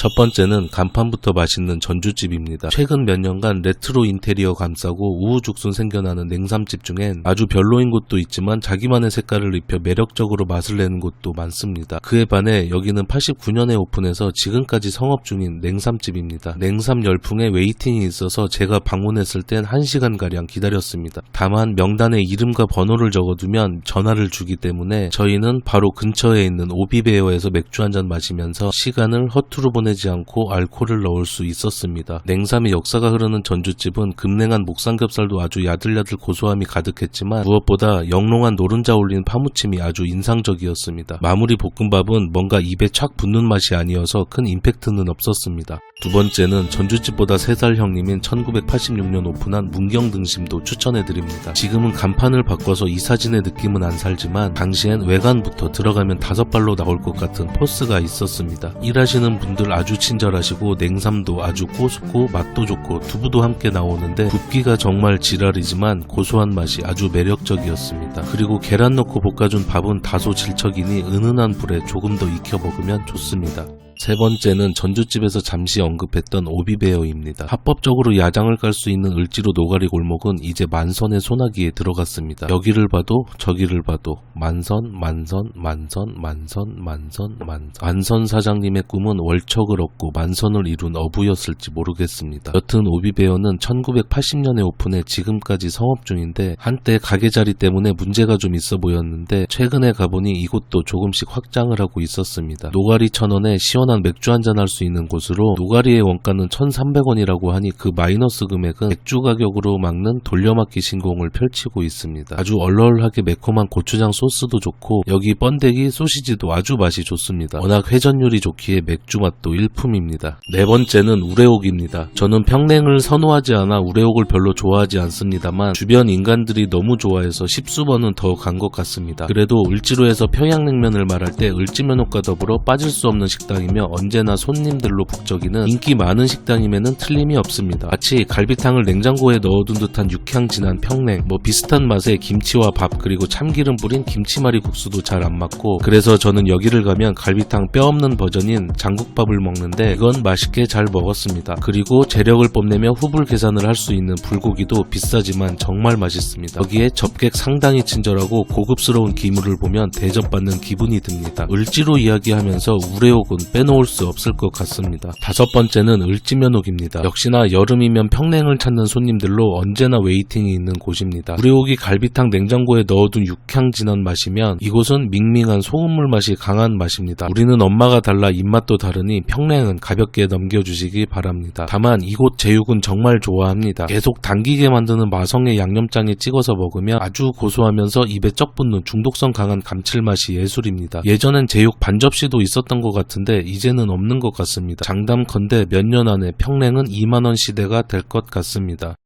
첫 번째는 간판부터 맛있는 전주집입니다. 최근 몇 년간 레트로 인테리어 감싸고 우후죽순 생겨나는 냉삼집 중엔 아주 별로인 곳도 있지만 자기만의 색깔을 입혀 매력적으로 맛을 내는 곳도 많습니다. 그에 반해 여기는 89년에 오픈해서 지금까지 성업 중인 냉삼집입니다. 냉삼 열풍에 웨이팅이 있어서 제가 방문했을 땐 1시간가량 기다렸습니다. 다만 명단에 이름과 번호를 적어두면 전화를 주기 때문에 저희는 바로 근처에 있는 오비베어에서 맥주 한 잔 마시면서 시간을 허투루 보내 지 않고 알코올을 넣을 수 있었습니다. 냉삼의 역사가 흐르는 전주집은 급냉한 목삼겹살도 아주 야들야들 고소함이 가득했지만 무엇보다 영롱한 노른자 올린 파무침이 아주 인상적이었습니다. 마무리 볶음밥은 뭔가 입에 착 붙는 맛이 아니어서 큰 임팩트는 없었습니다. 두 번째는 전주집보다 3살 형님인 1986년 오픈한 문경 등심도 추천해드립니다. 지금은 간판을 바꿔서 이 사진의 느낌은 안 살지만 당시엔 외관부터 들어가면 다섯 발로 나올 것 같은 포스가 있었습니다. 일하시는 분들 아주 친절하시고 냉삼도 아주 고소고 맛도 좋고 두부도 함께 나오는데 굽기가 정말 지랄이지만 고소한 맛이 아주 매력적이었습니다. 그리고 계란 넣고 볶아준 밥은 다소 질척이니 은은한 불에 조금 더 익혀 먹으면 좋습니다. 세 번째는 전주집에서 잠시 언급했던 오비베어입니다. 합법적으로 야장을 깔 수 있는 을지로 노가리 골목은 이제 만선의 소나기에 들어갔습니다. 여기를 봐도 저기를 봐도 만선, 만선, 만선, 만선, 만선, 만선. 만선 사장님의 꿈은 월척을 얻고 만선을 이룬 어부였을지 모르겠습니다. 여튼 오비베어는 1980년에 오픈해 지금까지 성업 중인데 한때 가게 자리 때문에 문제가 좀 있어 보였는데 최근에 가보니 이곳도 조금씩 확장을 하고 있었습니다. 노가리 천 원에 시원한 맥주 한잔 할 수 있는 곳으로 노가리의 원가는 1,300원이라고 하니 그 마이너스 금액은 맥주 가격으로 막는 돌려막기 신공을 펼치고 있습니다. 아주 얼얼하게 매콤한 고추장 소스도 좋고 여기 번데기 소시지도 아주 맛이 좋습니다. 워낙 회전율이 좋기에 맥주 맛도 일품입니다. 네 번째는 우레옥입니다. 저는 평냉을 선호하지 않아 우레옥을 별로 좋아하지 않습니다만 주변 인간들이 너무 좋아해서 십수번은 더 간 것 같습니다. 그래도 을지로에서 평양냉면을 말할 때 을지면옥과 더불어 빠질 수 없는 식당이며 언제나 손님들로 북적이는 인기 많은 식당임에는 틀림이 없습니다. 마치 갈비탕을 냉장고에 넣어둔 듯한 육향 진한 평냉, 뭐 비슷한 맛의 김치와 밥 그리고 참기름 뿌린 김치말이 국수도 잘 안 맞고 그래서 저는 여기를 가면 갈비탕 뼈 없는 버전인 장국밥을 먹는데 이건 맛있게 잘 먹었습니다. 그리고 재력을 뽐내며 후불 계산을 할 수 있는 불고기도 비싸지만 정말 맛있습니다. 여기에 접객 상당히 친절하고 고급스러운 기물을 보면 대접받는 기분이 듭니다. 을지로 이야기하면서 우레옥은 빼놓 을 수 없을 것 같습니다. 다섯 번째는 을지면옥입니다. 역시나 여름이면 평냉을 찾는 손님들로 언제나 웨이팅이 있는 곳입니다. 우레옥이 갈비탕 냉장고에 넣어둔 육향 진한 맛이면 이곳은 밍밍한 소금물 맛이 강한 맛입니다. 우리는 엄마가 달라 입맛도 다르니 평냉은 가볍게 넘겨주시기 바랍니다. 다만 이곳 제육은 정말 좋아합니다. 계속 당기게 만드는 마성의 양념장에 찍어서 먹으면 아주 고소하면서 입에 쩍 붙는 중독성 강한 감칠맛이 예술입니다. 예전엔 제육 반 접시도 있었던 것 같은데 이제는 없는 것 같습니다. 장담컨대 몇 년 안에 평냉은 2만원 시대가 될 것 같습니다.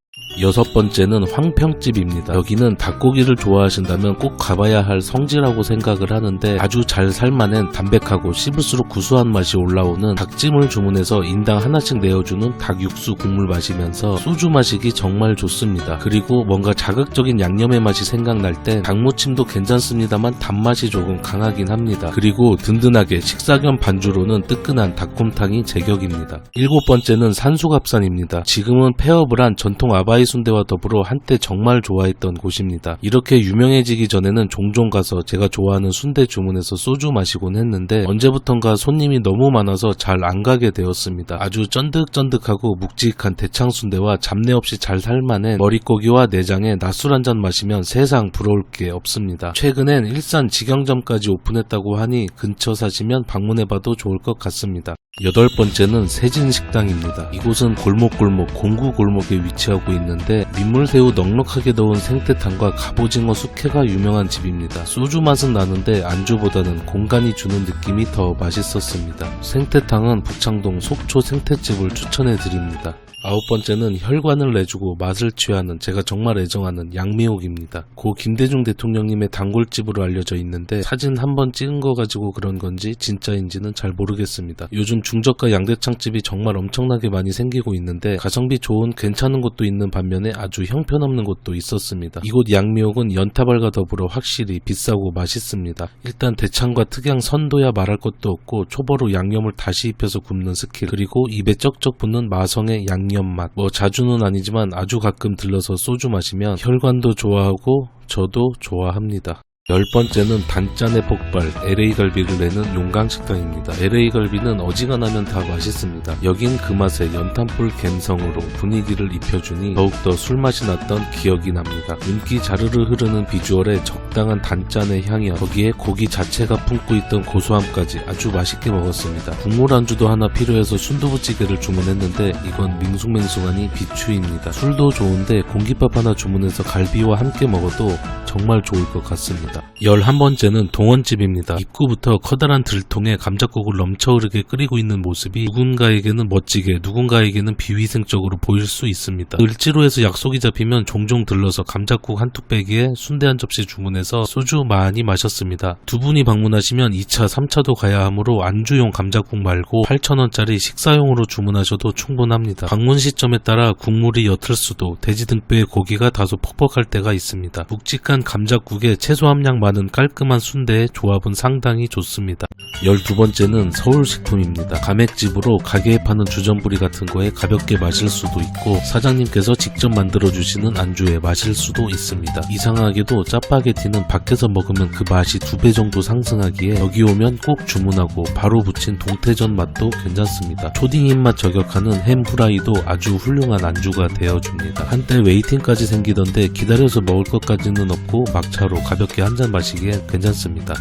여섯 번째는 황평집입니다. 여기는 닭고기를 좋아하신다면 꼭 가봐야 할 성지라고 생각을 하는데 아주 잘 살만한 담백하고 씹을수록 구수한 맛이 올라오는 닭찜을 주문해서 인당 하나씩 내어주는 닭육수 국물 마시면서 소주 마시기 정말 좋습니다. 그리고 뭔가 자극적인 양념의 맛이 생각날 때 닭무침도 괜찮습니다만 단맛이 조금 강하긴 합니다. 그리고 든든하게 식사 겸 반주로는 뜨끈한 닭곰탕이 제격입니다. 일곱 번째는 산수갑산입니다. 지금은 폐업을 한 전통 아바 이 순대와 더불어 한때 정말 좋아했던 곳입니다. 이렇게 유명해지기 전에는 종종 가서 제가 좋아하는 순대 주문해서 소주 마시곤 했는데 언제부턴가 손님이 너무 많아서 잘 안 가게 되었습니다. 아주 쫀득쫀득하고 묵직한 대창 순대와 잡내 없이 잘 살만한 머릿고기와 내장에 낮술 한 잔 마시면 세상 부러울 게 없습니다. 최근엔 일산 직영점까지 오픈했다고 하니 근처 사시면 방문해봐도 좋을 것 같습니다. 여덟 번째는 세진식당입니다. 이곳은 골목골목 공구 골목에 위치하고 있는데 민물새우 넉넉하게 넣은 생태탕과 갑오징어 숙회가 유명한 집입니다. 소주 맛은 나는데 안주보다는 공간이 주는 느낌이 더 맛있었습니다. 생태탕은 북창동 속초 생태집을 추천해 드립니다. 아홉 번째는 혈관을 내주고 맛을 취하는 제가 정말 애정하는 양미옥입니다. 고 김대중 대통령님의 단골집으로 알려져 있는데 사진 한 번 찍은 거 가지고 그런 건지 진짜인지는 잘 모르겠습니다. 요즘 중저가 양대창집이 정말 엄청나게 많이 생기고 있는데 가성비 좋은 괜찮은 곳도 있는 반면에 아주 형편없는 곳도 있었습니다. 이곳 양미옥은 연타발과 더불어 확실히 비싸고 맛있습니다. 일단 대창과 특양 선도야 말할 것도 없고 초보로 양념을 다시 입혀서 굽는 스킬 그리고 입에 쩍쩍 붙는 마성의 양념 맛. 뭐 자주는 아니지만 아주 가끔 들러서 소주 마시면 혈관도 좋아하고 저도 좋아합니다. 열 번째는 단짠의 폭발 LA 갈비를 내는 용강식당입니다. LA 갈비는 어지간하면 다 맛있습니다. 여긴 그 맛에 연탄불 갬성으로 분위기를 입혀주니 더욱더 술맛이 났던 기억이 납니다. 윤기 자르르 흐르는 비주얼에 적당한 단짠의 향이와 거기에 고기 자체가 품고 있던 고소함까지 아주 맛있게 먹었습니다. 국물 안주도 하나 필요해서 순두부찌개를 주문했는데 이건 밍숭맹숭하니 비추입니다. 술도 좋은데 공깃밥 하나 주문해서 갈비와 함께 먹어도 정말 좋을 것 같습니다. 11번째는 동원집입니다. 입구부터 커다란 들통에 감자국을 넘쳐흐르게 끓이고 있는 모습이 누군가에게는 멋지게 누군가에게는 비위생적으로 보일 수 있습니다. 을지로에서 약속이 잡히면 종종 들러서 감자국 한 뚝배기에 순대 한 접시 주문해서 소주 많이 마셨습니다. 두 분이 방문하시면 2차, 3차도 가야 하므로 안주용 감자국 말고 8,000원짜리 식사용으로 주문하셔도 충분합니다. 방문 시점에 따라 국물이 옅을 수도 돼지 등뼈의 고기가 다소 퍽퍽할 때가 있습니다. 묵직한 감자국에 채소 함량 많은 깔끔한 순대의 조합은 상당히 좋습니다. 12번째는 서울식품입니다. 가맥집으로 가게에 파는 주전부리 같은 거에 가볍게 마실 수도 있고 사장님께서 직접 만들어 주시는 안주에 마실 수도 있습니다. 이상하게도 짜파게티는 밖에서 먹으면 그 맛이 두 배 정도 상승하기에 여기 오면 꼭 주문하고 바로 부친 동태전 맛도 괜찮습니다. 초딩 입맛 저격하는 햄 후라이도 아주 훌륭한 안주가 되어줍니다. 한때 웨이팅까지 생기던데 기다려서 먹을 것까지는 없고 막차로 가볍게 한잔 마시기에 괜찮습니다.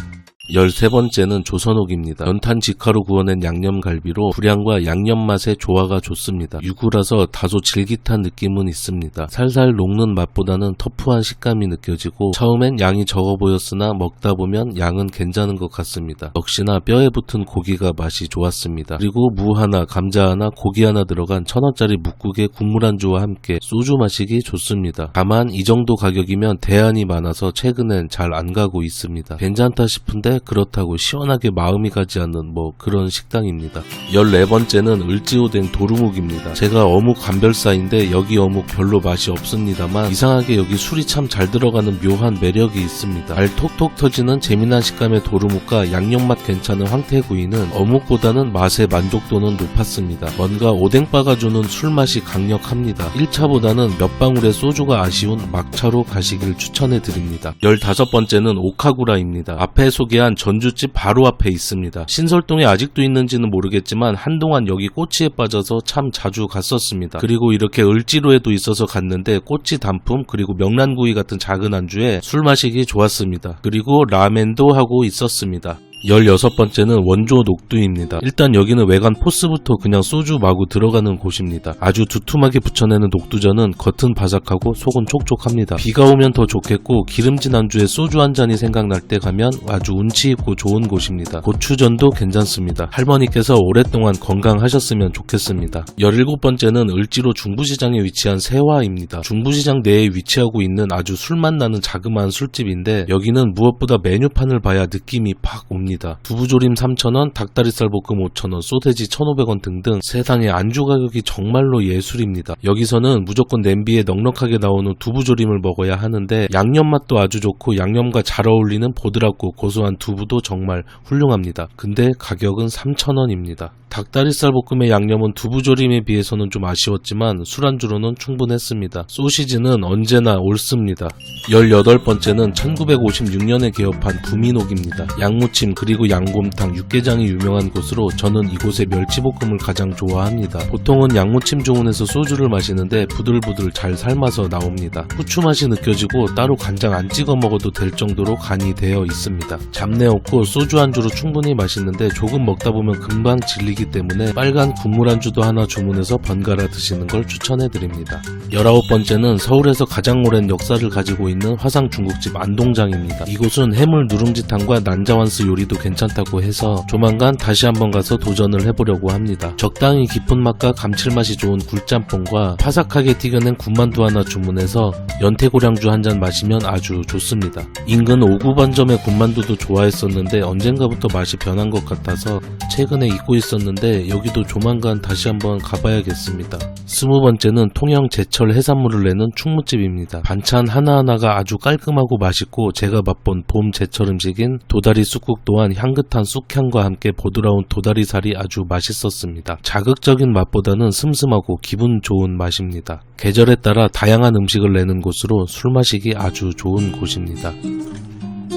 13번째는 조선옥입니다. 연탄 직화로 구워낸 양념갈비로 불향과 양념 맛의 조화가 좋습니다. 유구라서 다소 질깃한 느낌은 있습니다. 살살 녹는 맛보다는 터프한 식감이 느껴지고 처음엔 양이 적어 보였으나 먹다 보면 양은 괜찮은 것 같습니다. 역시나 뼈에 붙은 고기가 맛이 좋았습니다. 그리고 무 하나, 감자 하나, 고기 하나 들어간 천원짜리 묵국에 국물 안주와 함께 소주 마시기 좋습니다. 다만 이 정도 가격이면 대안이 많아서 최근엔 잘 안 가고 있습니다. 괜찮다 싶은데 그렇다고 시원하게 마음이 가지 않는 뭐 그런 식당입니다. 14번째는 을지오된 도루묵입니다. 제가 어묵 감별사인데 여기 어묵 별로 맛이 없습니다만 이상하게 여기 술이 참 잘 들어가는 묘한 매력이 있습니다. 알 톡톡 터지는 재미난 식감의 도루묵과 양념맛 괜찮은 황태구이는 어묵보다는 맛의 만족도는 높았습니다. 뭔가 오뎅바가 주는 술맛이 강력합니다. 1차보다는 몇 방울의 소주가 아쉬운 막차로 가시길 추천해 드립니다. 15번째는 오카구라입니다. 앞에 소개한 전주집 바로 앞에 있습니다. 신설동에 아직도 있는지는 모르겠지만 한동안 여기 꼬치에 빠져서 참 자주 갔었습니다. 그리고 이렇게 을지로에도 있어서 갔는데 꼬치 단품 그리고 명란구이 같은 작은 안주에 술 마시기 좋았습니다. 그리고 라멘도 하고 있었습니다. 16번째는 원조 녹두입니다. 일단 여기는 외관 포스부터 그냥 소주 마구 들어가는 곳입니다. 아주 두툼하게 붙여내는 녹두전은 겉은 바삭하고 속은 촉촉합니다. 비가 오면 더 좋겠고 기름진 안주에 소주 한 잔이 생각날 때 가면 아주 운치 있고 좋은 곳입니다. 고추전도 괜찮습니다. 할머니께서 오랫동안 건강하셨으면 좋겠습니다. 17번째는 을지로 중부시장에 위치한 세화입니다. 중부시장 내에 위치하고 있는 아주 술맛 나는 자그마한 술집인데 여기는 무엇보다 메뉴판을 봐야 느낌이 팍 옵니다. 두부조림 3,000원, 닭다리살 볶음 5,000원, 소세지 1,500원 등등 세상에 안주 가격이 정말로 예술입니다. 여기서는 무조건 냄비에 넉넉하게 나오는 두부조림을 먹어야 하는데 양념 맛도 아주 좋고 양념과 잘 어울리는 보드랍고 고소한 두부도 정말 훌륭합니다. 근데 가격은 3,000원입니다. 닭다리살 볶음의 양념은 두부조림에 비해서는 좀 아쉬웠지만 술안주로는 충분했습니다. 소시지는 언제나 옳습니다. 18번째는 1956년에 개업한 부민옥입니다. 양무침 그리고 양곰탕, 육개장이 유명한 곳으로 저는 이곳의 멸치볶음을 가장 좋아합니다. 보통은 양무침 주문해서 소주를 마시는데 부들부들 잘 삶아서 나옵니다. 후추 맛이 느껴지고 따로 간장 안 찍어 먹어도 될 정도로 간이 되어 있습니다. 잡내 없고 소주 안주로 충분히 맛있는데 조금 먹다 보면 금방 질리기 있기 때문에 빨간 국물 안주도 하나 주문해서 번갈아 드시는 걸 추천해드립니다. 19번째는 서울에서 가장 오랜 역사를 가지고 있는 화상 중국집 안동장입니다. 이곳은 해물 누룽지탕과 난자완스 요리도 괜찮다고 해서 조만간 다시 한번 가서 도전을 해보려고 합니다. 적당히 깊은 맛과 감칠맛이 좋은 굴짬뽕과 파삭하게 튀겨낸 군만두 하나 주문해서 연태고량주 한 잔 마시면 아주 좋습니다. 인근 5구 반점의 군만두도 좋아했었는데 언젠가부터 맛이 변한 것 같아서 최근에 잊고 있었는데 여기도 조만간 다시 한번 가봐야겠습니다. 스무 번째는 통영 제철 해산물을 내는 충무집입니다. 반찬 하나하나가 아주 깔끔하고 맛있고 제가 맛본 봄 제철 음식인 도다리 쑥국 또한 향긋한 쑥향과 함께 보드라운 도다리살이 아주 맛있었습니다. 자극적인 맛보다는 슴슴하고 기분 좋은 맛입니다. 계절에 따라 다양한 음식을 내는 곳으로 술 마시기 아주 좋은 곳입니다.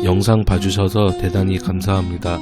영상 봐주셔서 대단히 감사합니다.